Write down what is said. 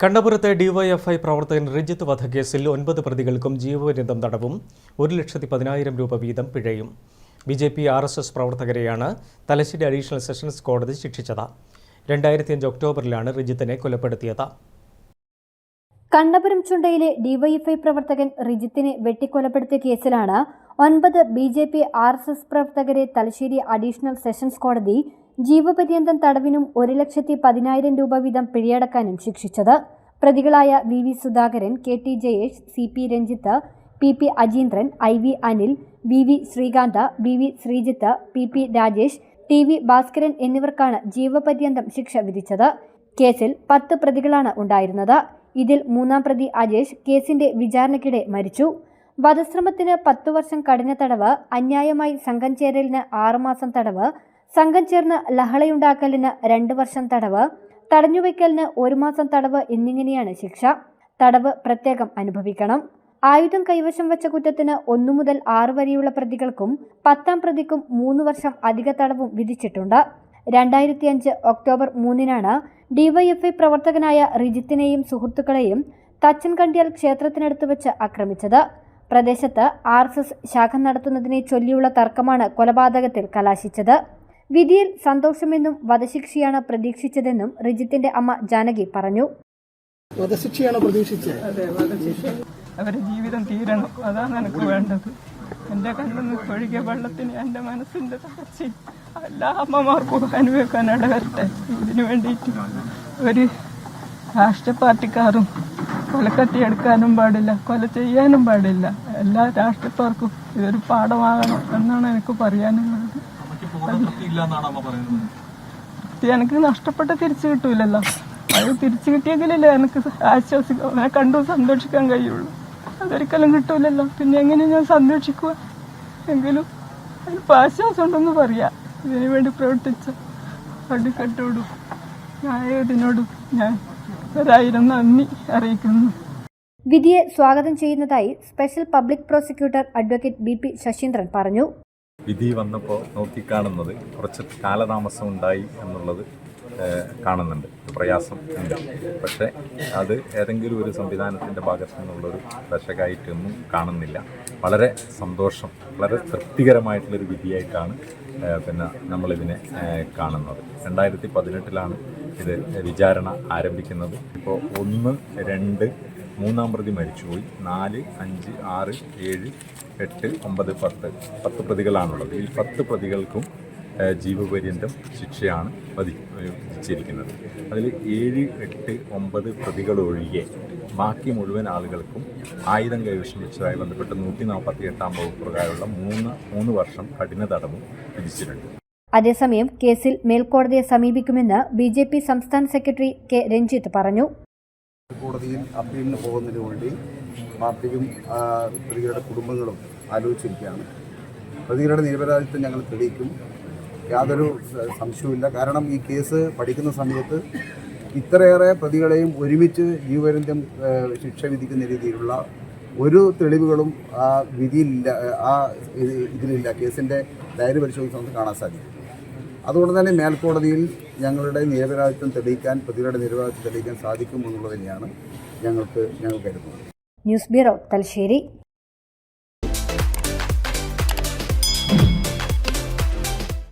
കണ്ണപുരത്തെ DYFI പ്രവർത്തകൻ റിജിത്ത് വധക്കേസിൽ ഒൻപത് പ്രതികൾക്കും ജീവപര്യന്തം തടവും ഒരു ലക്ഷത്തി പതിനായിരം രൂപ വീതം പിഴയും. B J P R S S പ്രവർത്തകരെയാണ് Thalassery additional sessions കോടതി ശിക്ഷിച്ചത്. രണ്ടായിരത്തി അഞ്ച് ഒക്ടോബറിലാണ് റിജിത്തിനെ കൊലപ്പെടുത്തിയത്. കണ്ണപുരം ചുണ്ടയിലെ ഡിവൈഎഫ്ഐ പ്രവർത്തകൻ റിജിത്തിനെ വെട്ടിക്കൊലപ്പെടുത്തിയ കേസിലാണ് ഒൻപത് B J P R S S പ്രവർത്തകരെ തലശ്ശേരി അഡീഷണൽ സെഷൻസ് കോടതി ജീവപര്യന്തം തടവിനും ഒരു ലക്ഷത്തി പതിനായിരം രൂപ വീതം പിഴയടക്കാനും ശിക്ഷിച്ചത്. പ്രതികളായ V V Sudhakaran K T Jayesh C P Ranjith P P Ajeendran I V Anil V V Srikanth V V Sreejith P P Rajesh T V Bhaskaran എന്നിവർക്കാണ് ജീവപര്യന്തം ശിക്ഷ വിധിച്ചത്. കേസിൽ പത്ത് പ്രതികളാണ് ഉണ്ടായിരുന്നത്. ഇതിൽ മൂന്നാം പ്രതി അജേഷ് കേസിന്റെ വിചാരണയ്ക്കിടെ മരിച്ചു. വധശ്രമത്തിന് പത്തു വർഷം കഠിന തടവ് അന്യായമായി സംഘം ചേരലിന് ആറുമാസം തടവ് സംഘം ചേർന്ന് ലഹളയുണ്ടാക്കലിന് രണ്ട് വർഷം തടവ് തടഞ്ഞുവെക്കലിന് ഒരു മാസം തടവ് എന്നിങ്ങനെയാണ് ശിക്ഷ. തടവ് പ്രത്യേകം അനുഭവിക്കണം. ആയുധം കൈവശം വെച്ച കുറ്റത്തിന് ഒന്നു മുതൽ ആറ് വരെയുള്ള പ്രതികൾക്കും പത്താം പ്രതിക്കും മൂന്ന് വർഷം അധിക തടവും വിധിച്ചിട്ടുണ്ട്. രണ്ടായിരത്തി അഞ്ച് ഒക്ടോബർ മൂന്നിനാണ് ഡിവൈഎഫ്ഐ പ്രവർത്തകനായ റിജിത്തിനെയും സുഹൃത്തുക്കളെയും തച്ചൻ കണ്ടിയാൽ ക്ഷേത്രത്തിനടുത്ത് വെച്ച് ആക്രമിച്ചത്. പ്രദേശത്ത് ആർ എസ് എസ് ശാഖ നടത്തുന്നതിനെ ചൊല്ലിയുള്ള തർക്കമാണ് കൊലപാതകത്തിൽ കലാശിച്ചത്. വിധിയിൽ സന്തോഷമെന്നും വധശിക്ഷയാണ് പ്രതീക്ഷിച്ചതെന്നും റിജിത്തിന്റെ അമ്മ ജാനകി പറഞ്ഞു. വധശിക്ഷയാണ് പ്രതീക്ഷിച്ചത്? അതെ വധശിക്ഷ. അവരുടെ ജീവിതം തീരണം. അതാണ് എനിക്ക് വേണ്ടത്. എന്റെ കണ്ണിൽ ഒഴുകിയ വെള്ളത്തിന് എന്റെ മനസ്സിന്റെ തകർച്ചയും എല്ലാ അമ്മമാർക്കും അനുഭവിക്കാൻ ഇടവരട്ടെ ഇതിനു വേണ്ടിയിട്ട് ഒരു രാഷ്ട്രീയ പാർട്ടിക്കാരും കൊലക്കത്തി എടുക്കാനും പാടില്ല കൊല ചെയ്യാനും പാടില്ല. എല്ലാ രാഷ്ട്രീയക്കാർക്കും ഇതൊരു പാഠമാകണം എന്നാണ് എനിക്ക് പറയാനുള്ളത്. എനിക്ക് നഷ്ടപ്പെട്ട തിരിച്ചു കിട്ടൂലല്ലോ. അത് തിരിച്ചു കിട്ടിയെങ്കിലല്ലേ എനിക്ക് ആശ്വസിക്കാം അവനെ കണ്ടു സന്തോഷിക്കാൻ കഴിയുള്ളൂ. അതൊരിക്കലും കിട്ടൂലല്ലോ. പിന്നെ എങ്ങനെ ഞാൻ സന്തോഷിക്കുക എങ്കിലും അതിനിപ്പോൾ ആശ്വാസം ഉണ്ടെന്ന് പറയാം. ഇതിനു വേണ്ടി പ്രവർത്തിച്ച അടിക്കട്ടോടും ന്യായത്തിനോടും ഞാൻ ഒരായിരം നന്ദി അറിയിക്കുന്നു. വിധിയെ സ്വാഗതം ചെയ്യുന്നതായി special public prosecutor advocate B P Sasindran പറഞ്ഞു. വിധി വന്നപ്പോൾ നോക്കിക്കാണുന്നത് കുറച്ച് കാലതാമസം ഉണ്ടായി എന്നുള്ളത് കാണുന്നുണ്ട്. പ്രയാസം ഉണ്ട്. പക്ഷേ അത് ഏതെങ്കിലും ഒരു സംവിധാനത്തിന്റെ ഭാഗത്തു നിന്നുള്ളൊരു ദശകായിട്ടൊന്നും കാണുന്നില്ല. വളരെ സന്തോഷം വളരെ തൃപ്തികരമായിട്ടുള്ളൊരു വിധിയായിട്ടാണ് പിന്നെ നമ്മളിതിനെ കാണുന്നത്. രണ്ടായിരത്തി പതിനെട്ടിലാണ് ഇത് വിചാരണ ആരംഭിക്കുന്നത്. ഇപ്പോൾ ഒന്ന് രണ്ട് മൂന്നാം പ്രതി മരിച്ചുപോയി. നാല് അഞ്ച് ആറ് ഏഴ് എട്ട് ഒമ്പത് പത്ത്. പത്ത് പ്രതികളാണുള്ളത്. ഈ പത്ത് പ്രതികൾക്കും ജീവപര്യന്തം ശിക്ഷയാണ് വധി വിധിച്ചിരിക്കുന്നത്. അതിൽ ഏഴ് എട്ട് ഒമ്പത് പ്രതികളൊഴികെ ബാക്കി മുഴുവൻ ആളുകൾക്കും ആയുധം കൈവശം വെച്ചതായി ബന്ധപ്പെട്ട് നൂറ്റി നാൽപ്പത്തി എട്ടാം വകുപ്പ് പ്രകാരമുള്ള മൂന്ന് മൂന്ന് വർഷം കഠിന തടവും വിധിച്ചിട്ടുണ്ട്. അതേസമയം കേസിൽ മേൽക്കോടതിയെ സമീപിക്കുമെന്ന് ബി ജെ പി സംസ്ഥാന സെക്രട്ടറി കെ രഞ്ജിത്ത് പറഞ്ഞു. കോടതിയിൽ അപ്പീലിന് പോകുന്നതിന് വേണ്ടി പാർട്ടിയും പ്രതികളുടെ കുടുംബങ്ങളും ആലോചിച്ചിരിക്കുകയാണ്. പ്രതികളുടെ നിരപരാധിത്വം ഞങ്ങൾ തെളിയിക്കും. യാതൊരു സംശയവുമില്ല. കാരണം ഈ കേസ് പഠിക്കുന്ന സമയത്ത് ഇത്രയേറെ പ്രതികളെയും ഒരുമിച്ച് ജീവപര്യന്തം ശിക്ഷ വിധിക്കുന്ന രീതിയിലുള്ള ഒരു തെളിവുകളും ആ വിധിയിലില്ല ആ ഇത് ഇതിലില്ല. കേസിന്റെ ഡയറി പരിശോധിച്ച് നമുക്ക് കാണാൻ സാധിക്കും. അതുകൊണ്ട് തന്നെ മേൽക്കോടതിയിൽ ഞങ്ങളുടെ നിരപരാധിത്വം തെളിയിക്കാൻ പ്രതികളുടെ നിരപരാധിത്വം തെളിയിക്കാൻ സാധിക്കും എന്നുള്ളത് തന്നെയാണ് ഞങ്ങൾക്ക് ഞങ്ങൾ കരുതുന്നത് ന്യൂസ് ബ്യൂറോ തലശ്ശേരി.